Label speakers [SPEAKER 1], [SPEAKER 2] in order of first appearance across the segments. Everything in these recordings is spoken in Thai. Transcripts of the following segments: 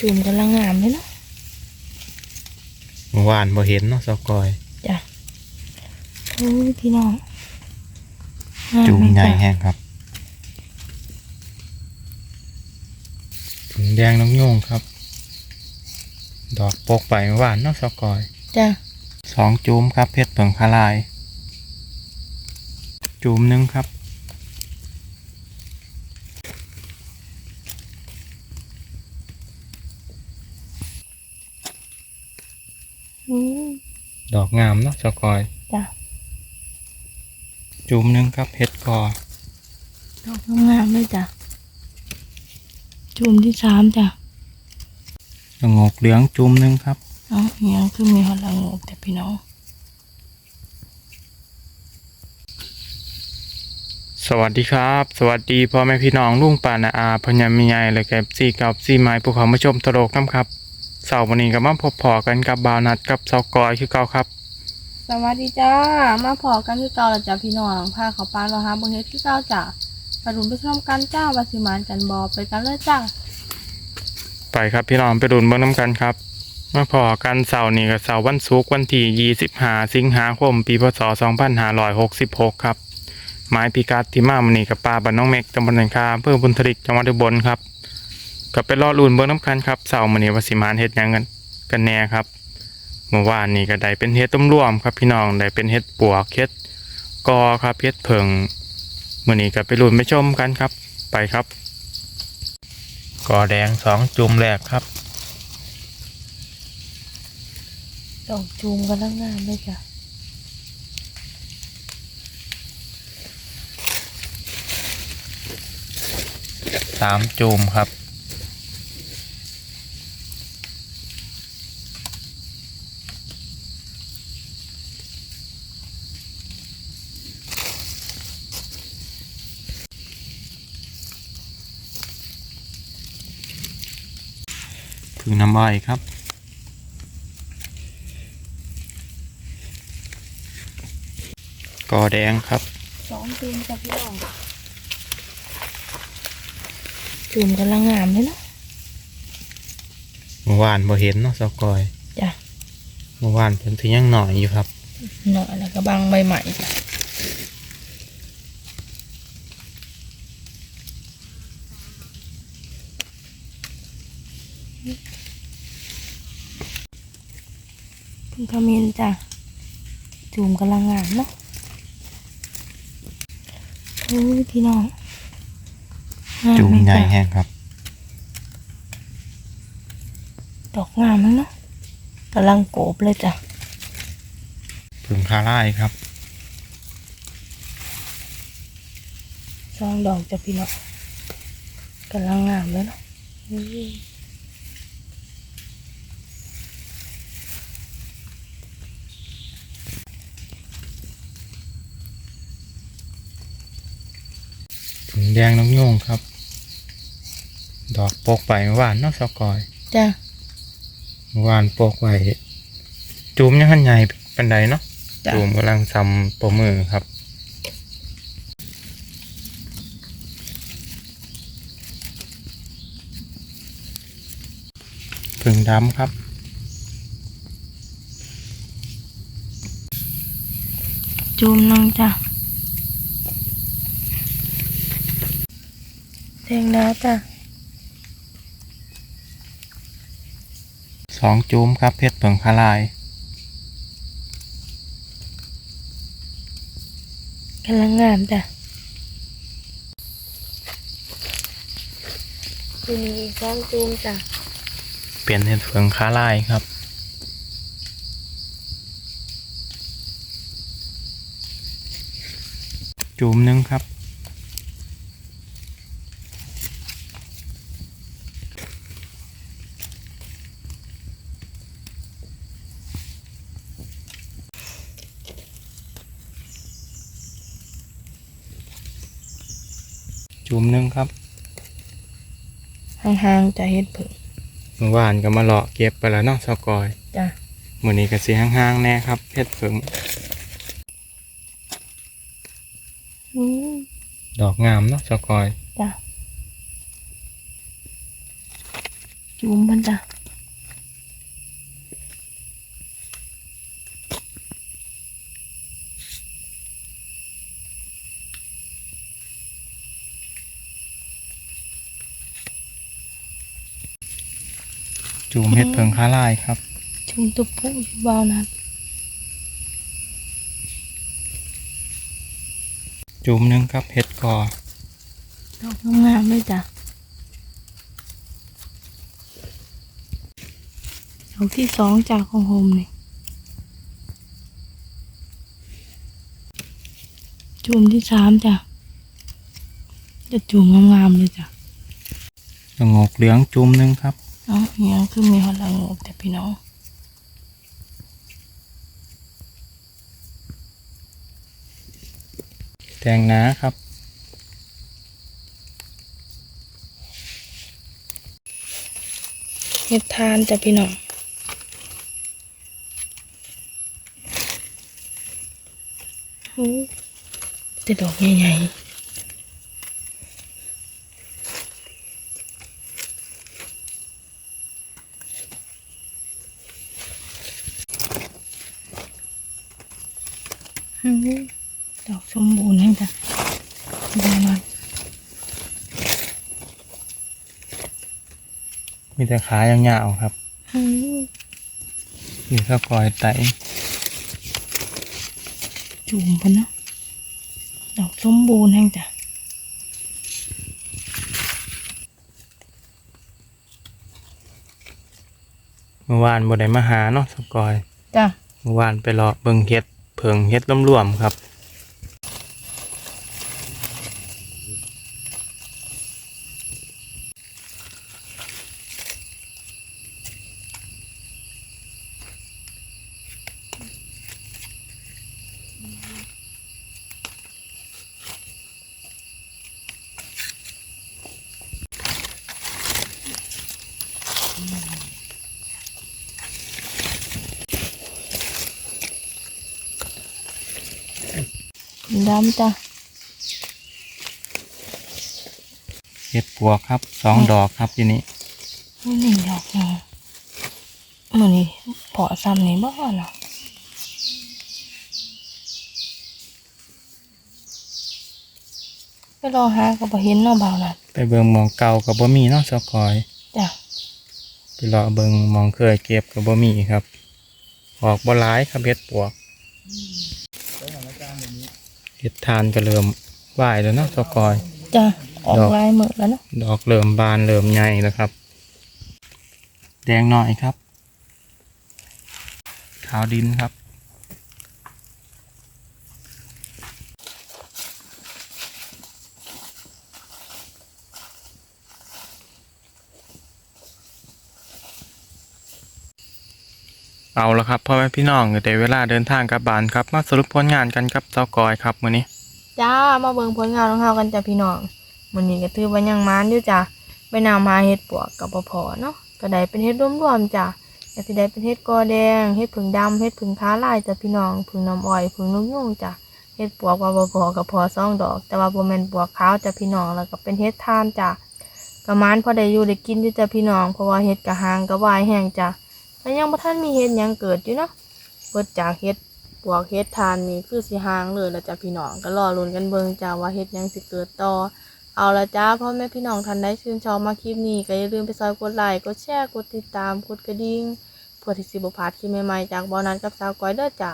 [SPEAKER 1] จุ่มกำลังงามเลยเนาะ
[SPEAKER 2] เมื่อวานบ่เห็นเนาะสกอย
[SPEAKER 1] จ้ะโอ้ยพี่น้องงา
[SPEAKER 2] จุ่ม
[SPEAKER 1] ไห
[SPEAKER 2] ใหญ่
[SPEAKER 1] จ๊ะ
[SPEAKER 2] แห้งครับถุงแดงน้องโยงครับ ดอกปกไปเมื่อวานเนาะสกอย
[SPEAKER 1] จ้ะ
[SPEAKER 2] สองจูมครับเพชรเผิงคาลายจูมหนึงครับ
[SPEAKER 1] อืม
[SPEAKER 2] ดอกงามเนาะสกอย
[SPEAKER 1] จ้ะ
[SPEAKER 2] จูมหนึงครับเพชรกอ
[SPEAKER 1] ดอกงามๆเลยจ้ะจุ่มที่สามจ้ะ
[SPEAKER 2] สงกเหลืองจูมหนึงครับ
[SPEAKER 1] เอ้าเนี้ยคือมีหอลังงกแต่พี่น้อง
[SPEAKER 2] สวัสดีครับ สวัสดีพ่อแม่พี่น้องลุงป่านาอาพญามีใหญ่และแกบซีกับซีไม้ภูเขามาชมตลกน้ำครับ เสาร์วันนี้ก็มาพบพอกันกับบาวนัดกับเสากอยคือเก่าครับ
[SPEAKER 1] สวัสดีจ้า มาพอกันคือเก่าแล้วจ้ะพี่น้องพาเขาปานเราหาเบิ่งเฮ็ดคือเก่าจ้ะไปรุนไปชมกันจ้าว่าสิมานกันบ่ไปกันเลยจ้า
[SPEAKER 2] ไปครับพี่น้องไปดุนเบิ้งน้ำกันครับ มาพอกันเสาร์นี้กับเสาร์วันศุกร์วันที่25สิงหาคม ปีพศ2566ครับหมายพิกัดที่มามันนี่กับปลาบ้านน้องเม็กตำบลนันคาอำเพื่อบุญทริกจังหวัดอุบลครับ ก็ไปรอลุ่นเบิ้งน้ำกันครับเสาร์มันนี้ว่าสิมานเฮ็ดหยังกันกันแน่ครับเมื่อวานนี้ก็ได้เป็นเฮ็ดต้มร่วมครับพี่น้องได้เป็นเฮ็ดปวกเฮ็ดกอครับเฮ็ดเผิงมื่อนี้ก็ไปลุ้นไปชมกันครับ ไปครับกอแดงสองจุ่มแรกครับ
[SPEAKER 1] ดอกจูมกำลังงามเลยจ้ะ
[SPEAKER 2] สามจุ่มครับ ถึงน้ำอ้อยครับ กอแดงครับ
[SPEAKER 1] สองจูมจ้ะพี่น้องจูมกำลังงามเลยเนาะ
[SPEAKER 2] เมื่อวานบ่เห็นเนาะสกอย
[SPEAKER 1] จ้ะ
[SPEAKER 2] เมื่อวานเพิ่นถึงยังหน่อยอยู่ครับ
[SPEAKER 1] เนาะแล้วก็บางใบใหม่ จ้ะคุณขมิ้นจ้ะจูมกำลังงามเนาะโอ้ยพี่น้องงาม
[SPEAKER 2] จุ่ม
[SPEAKER 1] ไห
[SPEAKER 2] ใหญ่
[SPEAKER 1] จ๊ะ
[SPEAKER 2] แห้งครับ
[SPEAKER 1] ดอกงามแล้วเนาะกำลังโกบเลยจ้ะ
[SPEAKER 2] ผึ่งคาร่ายครับ
[SPEAKER 1] สองดอกจ้ะพี่น้องกำลังงามแล้วเนาะอุ้ย
[SPEAKER 2] ถุง แดงน้องโยงครับ ดอกปกไปเมื่อวานเนาะสกอย
[SPEAKER 1] จ้ะ
[SPEAKER 2] เมื่อวานปกไว้จุ่มยังหันใหญ่เป็นไดเนาะ
[SPEAKER 1] จ้ะ
[SPEAKER 2] จุ่มกำลังซ้ำปรมือครับผึ่งดำครับ
[SPEAKER 1] จูมน้องจ้ะ แดงแล้วจ้ะ
[SPEAKER 2] สองจุ่มครับเพชรเผิงคาลาย
[SPEAKER 1] กำลังงามจ้ะทีนี้อีกสองจูมจ้ะ
[SPEAKER 2] เปลี่ยนเป็นเผิงคาลายครับจุ่มหนึงครับ จุ่มหนึงครับ
[SPEAKER 1] ห่างๆจะเฮ็ดผึ่ง
[SPEAKER 2] เมื่อวานก็มาเลาะเก็บไปแล้วเนาะสกอย
[SPEAKER 1] จ้ะ
[SPEAKER 2] มื้อนี้ก็สิห่างๆแน่ครับเพชรเผิง
[SPEAKER 1] อืม
[SPEAKER 2] ดอกงามเนาะสกอย
[SPEAKER 1] จ้ะจุ่มมันจ้ะ
[SPEAKER 2] จูมเฮ็ดเพิงค้าลายครับ
[SPEAKER 1] จุ่มตัวผู้ที่เบานัด
[SPEAKER 2] จูมหนึงครับเฮ็ดกอ
[SPEAKER 1] ดอกงามๆเลยจ้ะดอกที่สองจากของโฮมนี่จุ่มที่สามจ้ะจะจุ่มงามๆเลยจ้ะ
[SPEAKER 2] ละโงกเหลืองจูมหนึงครับ
[SPEAKER 1] เนาะเนี่ยคือมีหอละโงกแต่พี่น้อง
[SPEAKER 2] แตงหนาครับ
[SPEAKER 1] เห็ดทานจ้ะพี่น้องโอ้แต่ดอกใหญ่ๆ ดอกสมบูรณ์ให้จ้ะดูมัน
[SPEAKER 2] มีแต่ขายาวๆครับ
[SPEAKER 1] อื้อ
[SPEAKER 2] อยู่ข้าวกอยไต
[SPEAKER 1] จุ่มพันเนาะดอกสมบูรณ์แห่งจ้ะ
[SPEAKER 2] เมื่อวานบ่ได้มาหาเนาะสกอย
[SPEAKER 1] จ้ะ
[SPEAKER 2] เมื่อวานไปรอเบิ่งเฮ็ด เพิงเฮ็ดรวมๆครับ
[SPEAKER 1] ดำจ้ะ
[SPEAKER 2] เฮ็ดปวกครับสองดอกครับทีนี้
[SPEAKER 1] นี่หนึ่งดอกเนาะมันนี่พอซ้ำนี่บ่เนาะไปรอหาก็บ่เห็นเนาะบ่าวนั่น
[SPEAKER 2] ไปเบิ่งหมองเก่ากับบ่มีเนาะสกอย
[SPEAKER 1] จ้ะ
[SPEAKER 2] ไปรอเบิ่งหมองเคยเก็บกับบ่มีครับออกบ่หลายครับเฮ็ดปวกเฮ็ดทานก็เริ่มไหวแล้วเนาะสกอย
[SPEAKER 1] จ้ะออก
[SPEAKER 2] ดอก
[SPEAKER 1] ลายหมดแล้วเนาะ
[SPEAKER 2] ดอกเริ่มบานเริ่มใหญ่แล้วครับ แดงหน่อยครับ ขาวดินครับ เอาละครับพ่อแม่พี่น้องก็ได้เวลาเดินทางกลับบ้านครับ มาสรุปผลงานกันกับเจ้ากอยครับมื้อนี้
[SPEAKER 1] จ้ามาเบิ่งผลงานของเฮากันจ้ะพี่น้องมื้อนี้ก็ถือว่ายังมานอยู่จ้ะไปนำมาเฮ็ดปวกกับบ่พอเนาะก็ได้เป็นเฮ็ดรวมๆจ้ะก็สิได้เป็นเฮ็ดกอแดงเฮ็ดผึ่งดำเฮ็ดผึ่งค้าลายจ้ะพี่น้องผึ่งน้ำอ้อยผึ่งนกยุงจ้ะเฮ็ดปวกว่าบ่พอก็พอสองดอก แต่ว่าบ่แม่นปวกขาวจ้ะพี่น้องแล้วก็เป็นเฮ็ดทานจ้ะก็มานพอได้อยู่ได้กินอยู่จ้ะพี่น้องเพราะว่าเฮ็ดกะหางกะวายแห้งจ้ะ แล้วยังบ่ทันมีเฮ็ดหยังเกิดอยู่เนาะเบิดจากเฮ็ดปวกเฮ็ดทานนี่คือสิหางเลยแล้วจ้ะพี่น้องก็รอลุ้นกันเบิ่งจ้ะว่าเฮ็ดหยังสิเกิดต่อ เอาละจ้าพ่อแม่พี่น้องท่านใดชื่นชอบมาคลิปนี้ก็อย่าลืมไปซอยกดไลค์กดแชร์กดติดตามกดกระดิ่งเพื่อที่สิบ่พลาดคลิปใหม่ๆจากบอนันกับสาวก้อยเด้อจ้า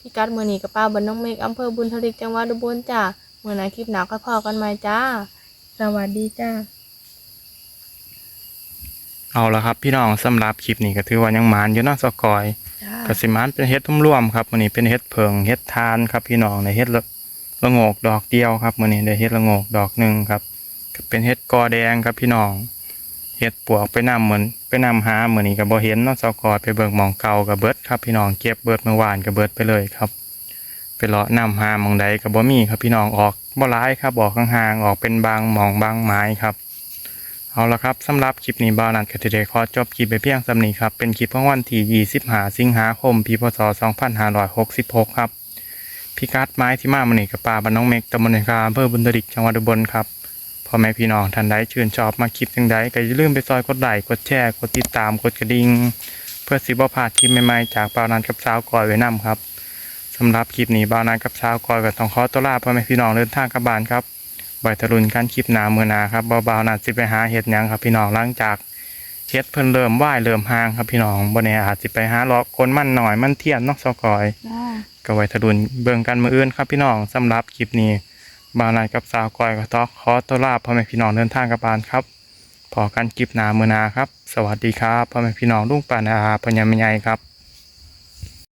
[SPEAKER 1] พี่กัดมือนี้กับป้าบนน้องเมฆอำเภอบุญทลิกจังหวัดอุบลจ้าเมื่อไหนคลิปหนาวก็พอกันใหม่จ้า สวัสดีจ้า
[SPEAKER 2] เอาละครับพี่น้องสำหรับคลิปนี้ก็ถือว่ายังหมานอยู่เนาะสกอย
[SPEAKER 1] จ้า
[SPEAKER 2] กสิมานเป็นเฮ็ดร่วมๆครับมื้อนี้เป็นเฮ็ดเพิงเฮ็ดทานครับ พี่น้องในเฮ็ดละละโงกดอกเดียวครับมื้อนี้ได้เฮ็ดละโงกดอกหนึ่งครับก็เป็นเฮ็ดกอแดงครับพี่น้องเฮ็ดปวกไปนำเหมือนไปนำหามื้อนี้ก็บ่เห็นเนาะสกอยไปเบิ่งหมองเก่าก็เบิดครับพี่น้องเก็บเบิดเมื่อวานก็เบิดไปเลยครับไปเลาะนำหาหมองใดก็บ่มีครับพี่น้องออกบ่หลายครับออกห่างๆออกเป็นบางหมองบางไม้ครับ เอาละครับสำหรับคลิปนี้บ่านัดก็จะได้ขอจบคลิปไปเพียงสำนีครับ เป็นคลิปของวันที่25สิงหาคมปีพศ2566 ครับ พิกัดไม้ที่มามันนี่กับป่าบ้านน้องเมกตำบลนคาอำเภอบุญทริกจังหวัดอุบลครับพออแม่พี่น้องท่านใดชื่นชอบมาคลิปจังใดก็อย่าลืมไปซอยกดไลค์กดแชร์กดติดตามกดกระดิ่งเพื่อสิบ่พลาดคลิปใหม่ๆจากบ่านันกับสาวก่อยไว้นํครับสำหรับคลิปนี้บ่านันกับสาวก่อยก็ต้องขอตัวลาพ่อแม่พี่น้องเดินทางกลับบ้านครับ ไว้ทะลุนกันคลิปหน้ามื้อหน้าครับบ่าวๆนัดสิไปหาเฮ็ดหยังครับพี่น้องหลังจากเฮ็ดเพิ่นเริ่มว่ายเริ่มห่างครับพี่น้องบ่แน่อาจสิไปหาเลาะคนมันหน่อยมันเทียนเนาะซอกอย
[SPEAKER 1] จ้า
[SPEAKER 2] ก็ไว้ทะดุนเบิ่งกันมื้ออื่นครับพี่น้องสำหรับคลิปนี้บ่าวนายกับสาวก้อยก็ต้องขอตัวลาพ่อแม่พี่น้องเดินทางกลับบ้านครับพอกันคลิปหน้ามื้อหน้าครับ สวัสดีครับพ่อแม่พี่น้องลุงป้านาอาพ่อใหญ่แม่ใหญ่ครับ